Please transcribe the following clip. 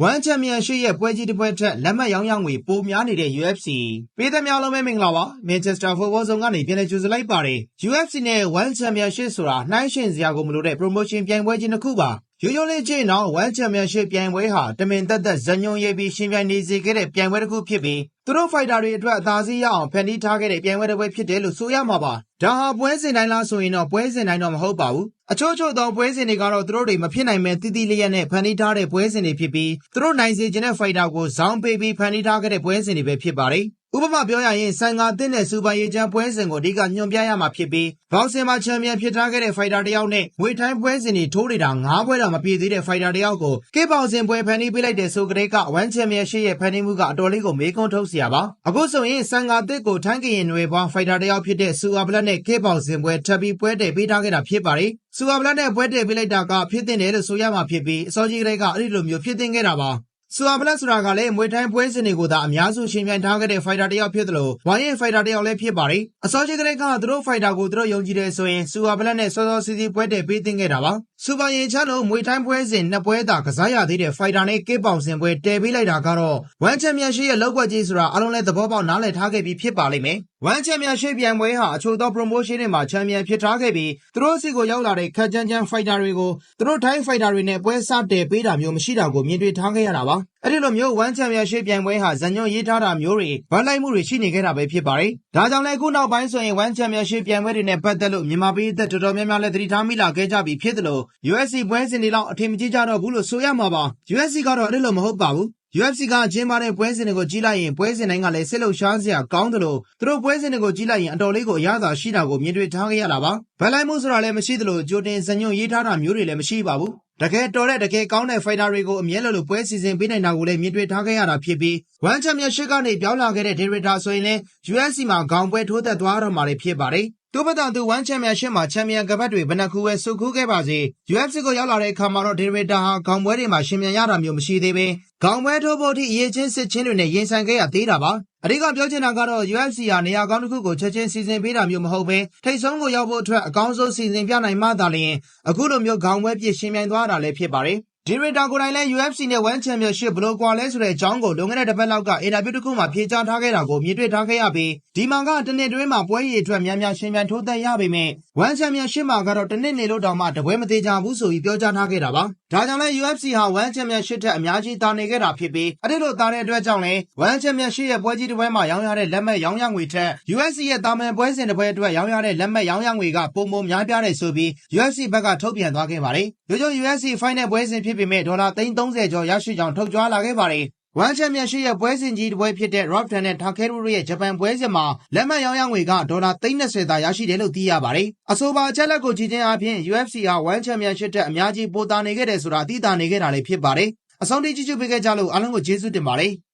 One Championship ရဲ့ပွဲကြီးတစ်ပွဲထက် လက်မှတ်ရောင်းရငွေ ပိုများနေတဲ့ UFC ပေးသက်များလုံးပဲ မင်္ဂလာပါ Manchester Football Zone ကနေ ပြန်လည်ကြိုဆိုလိုက်ပါတယ် UFC နဲ့ One Championship ဆိုတာ နှိုင်းယှဉ်စရာကိုမလိုတဲ့ promotion ပြိုင်ပွဲကြီးတစ်ခုပါ ရိုးရိုးလေးချင်းတော့ One Championship ပြိုင်ပွဲဟာ တမင်သက်သက်ဇညုံရေးပြီးရှင်ပြိုင်နေစေခဲ့တဲ့ ပြိုင်ပွဲတစ်ခုဖြစ်ပြီး သူတို့ fighter တွေအတွက် အသာစီးရအောင် ဖန်တီးထားခဲ့တဲ့ ပြိုင်ပွဲတစ်ပွဲဖြစ်တယ်လို့ ဆိုရမှာပါ ဒါဟာ ပွဲစဉ်တိုင်းလားဆိုရင်တော့ ပွဲစဉ်တိုင်းတော့ မဟုတ်ပါဘူး အချို့ချို့သောပွဲစဉ်တွေကတော့သူတို့တွေမဖြစ်နိုင်မဲ့တိတိလျက်နဲ့ဖန်တီးထားတဲ့ပွဲစဉ်တွေဖြစ်ပြီးသူတို့နိုင်စေချင်တဲ့ fighter ကိုဇောင်းပေးပြီးဖန်တီးထားခဲ့တဲ့ပွဲစဉ်တွေပဲဖြစ်ပါတယ်ဥပမာပြောရရင်ဆန်ငါတင်းတဲ့စူပါရီချန်ပွဲစဉ်ကိုအဓိကညွှန်ပြရမှာဖြစ်ပြီးဘောက်ဆင်မှာချန်ပီယံဖြစ်ထားခဲ့တဲ့ဖိုက်တာတစ်ယောက်နဲ့ငွေထိုင်းပွဲစဉ်တွေထိုးနေတာ၅ပွဲတောင်မပြည့်သေးတဲ့ဖိုက်တာတစ်ယောက်ကိုကေဘောက်ဆင်ပွဲဖန်တီးပေးလိုက်တဲ့ဆိုကလေးကဝမ်ချန်ပီယံရှိရဲ့ဖန်တီးမှုကအတော်လေးကိုမေးခွန်းထုတ်စရာပါအခုဆိုရင်ဆန်ငါတစ်ကိုထိုင်းကရင်နွယ်ဘွားဖိုက်တာတစ်ယောက်ဖြစ်တဲ့စူအာဘလက်နဲ့ကေဘောက်ဆင်ပွဲထပ်ပြီးပွဲတည်ပေးထားခဲ့တာဖြစ်ပါတယ် စူအာဘလက်နဲ့ပွဲတည်ပေးလိုက်တာကဖြစ်တင်တယ်လို့ဆိုရမှာဖြစ်ပြီးအစောကြီးကလေးကအဲ့ဒီလိုမျိုးဖြစ်တင်ခဲ့တာပါဆူအာဘလက်ဆိုတာကလည်းမွေထိုင်းပွဲစဉ်တွေကိုသာအများစုရှင်ပြိုင်ထားခဲ့တဲ့ဖိုက်တာတစ်ယောက်ဖြစ်သလိုဝိုင်းရဲ့ဖိုက်တာတစ်ယောက်လည်းဖြစ်ပါတယ်။အစောကြီးကလေးကသူတို့ဖိုက်တာကိုသူတို့ယုံကြည်တယ်ဆိုရင်ဆူအာဘလက်နဲ့စောစောစီးစီးပွဲတည်ပေးသင့်ခဲ့တာပါ။စူပါရင်ချမ်းတို့မွေထိုင်းပွဲစဉ်နှစ်ပွဲသာကစားရသေးတဲ့ဖိုက်တာနဲ့ကေးပေါင်စင်ပွဲတည်ပေးလိုက်တာကတော့ဝမ်ချန်ပီယံရှစ်ရဲ့လောက်ကွက်ကြီးဆိုတာအလုံးလဲသဘောပေါက်နားလည်ထားခဲ့ပြီးဖြစ်ပါလိမ့်မယ်။ ဝမ်ချန်ပီယံရှစ်ပြိုင်ပွဲဟာအချို့သော promotion တွေမှာချန်ပီယံဖြစ်ထားခဲ့ပြီးသူတို့စီကိုရောက်လာတဲ့ခက်ကြမ်းကြမ်းဖိုက်တာတွေကိုသူတို့ထိုင်းဖိုက်တာတွေနဲ့ပွဲစတည်ပေးတာမျိုးမရှိတာကိုမြင်တွေ့ထားခဲ့ရတာပါ။အဲ့ဒီလိုမျိုးဝမ်ချန်ပီယံရှစ်ပြိုင်ပွဲဟာဇညွန်ရေးထားတာမျိုးတွေဗတ်လိုက်မှုတွေရှိနေခဲ့တာပဲဖြစ်ပါတယ်။ဒါကြောင့်လည်းအခုနောက်ပိုင်းဆိုရင်ဝမ်ချန်ပီယံရှစ်ပြိုင်ပွဲတွေနဲ့ပတ်သက်လို့မြန်မာပြည်သက်တော်တော်များများလည်းသတိထားမိလာခဲ့ကြပြီဖြစ်တယ်လို့ USC ပွဲစဉ်တွေလောက်အထင်မကြီးကြတော့ဘူးလို့ဆိုရမှာပါ။ USC ကတော့အဲ့ဒီလိုမဟုတ်ပါဘူး။ UFC ကကျင်းပတဲ့ပွဲစဉ်တွေကိုကြည့်လိုက်ရင်ပွဲစဉ်တိုင်းကလည်းစစ်လှုပ်ရှားစရာကောင်းတယ်လို့သူတို့ပွဲစဉ်တွေကိုကြည့်လိုက်ရင်အတော်လေးကိုအရသာရှိတာကိုမြင်တွေ့ထားခဲ့ရတာပါ။ဗတ်လိုက်မှုဆိုတာလည်းမရှိသလိုကြိုတင်ဇညွန်ရေးထားတာမျိုးတွေလည်းမရှိပါဘူး။တကယ်တော်တဲ့တကယ်ကောင်းတဲ့ဖိုက်တာတွေကိုအမြဲလိုလိုပွဲစီစဉ်ပေးနိုင်တာကိုလည်းမြင်တွေ့ထားခဲ့ရတာဖြစ်ပြီးဝမ်ချန်ပီယံရှစ်ကနေပြောင်းလာခဲ့တဲ့ဒေရီတာဆိုရင်လည်း UFC မှာခေါင်ပွဲထိုးသက်သွားတော့မှာဖြစ်ပါတယ်။ သူ့ဘက်ကသူဝမ်ချန်ပီယံရှစ်မှာ ချန်ပီယံကပတ်တွေ ဘယ်နှခုပဲစုခုခဲ့ပါစေ UFC ကို ရောက်လာတဲ့အခါမှာတော့ဒေရီတာဟာခေါင်ပွဲတွေမှာရှင်မြန်ရတာမျိုး မရှိသေးဘဲခေါင်ပွဲထိုးဖို့အထိ အရေးချင်း စစ်ချင်းတွေနဲ့ ရင်ဆိုင်ခဲ့ရသေးတာပါ အဓိကပြောချင်တာကတော့ UFC ဟာ နေရာကောင်းတစ်ခုကို ချက်ချင်းစီစဉ်ပေးတာမျိုး မဟုတ်ဘဲ ထိတ်ဆုံးကိုရောက်ဖို့အတွက် အကောင်းဆုံး စီစဉ်ပြနိုင်မှသာလျှင် အခုလိုမျိုးခေါင်ပွဲပြည့်ရှင်မြန်သွားတာလည်း ဖြစ်ပါတယ် ဒီရီတာကိုယ်တိုင်လည်း UFC နဲ့ One Championship ဘယ်လိုကွာလဲဆိုတဲ့အကြောင်းကို လွန်ခဲ့တဲ့တစ်ပတ်လောက်က အင်တာဗျူးတစ်ခုမှာ ဖြေကြားထားခဲ့တာကို မြင်တွေ့ထားခဲ့ရပြီး ဒီမှာက တနစ်တွင်းမှာ ပွဲရည်အတွက်များများရှင်ပြန်ထိုးသက်ရပေမဲ့ One Championship မှာကတော့တနစ်နေလို့တောင်မှတပွဲမသေးကြဘူးဆိုပြီးပြောကြားထားခဲ့တာပါဒါကြောင့်လည်း UFC ဟာ One Championship ထက်အများကြီးတာနေခဲ့တာဖြစ်ပြီးအဲ့ဒီလိုတာတဲ့အတွက်ကြောင့်လည်း One Championship ရဲ့ပွဲကြီးတစ်ပွဲမှာရောင်းရတဲ့လက်မှတ်ရောင်းရငွေထက် UFC ရဲ့တာမန်ပွဲစဉ်တစ်ပွဲအတွက်ရောင်းရတဲ့လက်မှတ်ရောင်းရငွေကပုံပုံများပြားတယ်ဆိုပြီး UFC ဘက်ကထုတ်ပြန်သွားခဲ့ပါတယ်ရိုးရိုး UFC Final ပွဲစဉ်ဖြစ်ပေမဲ့ဒေါ်လာ330ကျော်ရရှိကြောင်းထုတ်ကြွားလာခဲ့ပါတယ် ဝမ်ချန်ပီယံရှစ်ရဲ့ပွဲစဉ်ကြီးတစ်ပွဲဖြစ်တဲ့ Robton နဲ့ Takeru တို့ရဲ့ ဂျပန်ပွဲစဉ်မှာ လက်မှတ်ရောင်းရငွေက ဒေါ်လာ30သာ ရရှိတယ်လို့ သိရပါတယ်။အဆိုပါအချက်လက်ကို ကြည့်ခြင်းအပြင် UFC ဟာ ဝမ်ချန်ပီယံရှစ်တက် အများကြီး ပိုတာနေခဲ့တယ်ဆိုတာ သိတာနေခဲ့တာလည်း ဖြစ်ပါတယ်။အဆုံးထိ ကြည့်ကြပေးခဲ့ကြလို့ အားလုံးကို ကျေးဇူးတင်ပါတယ်။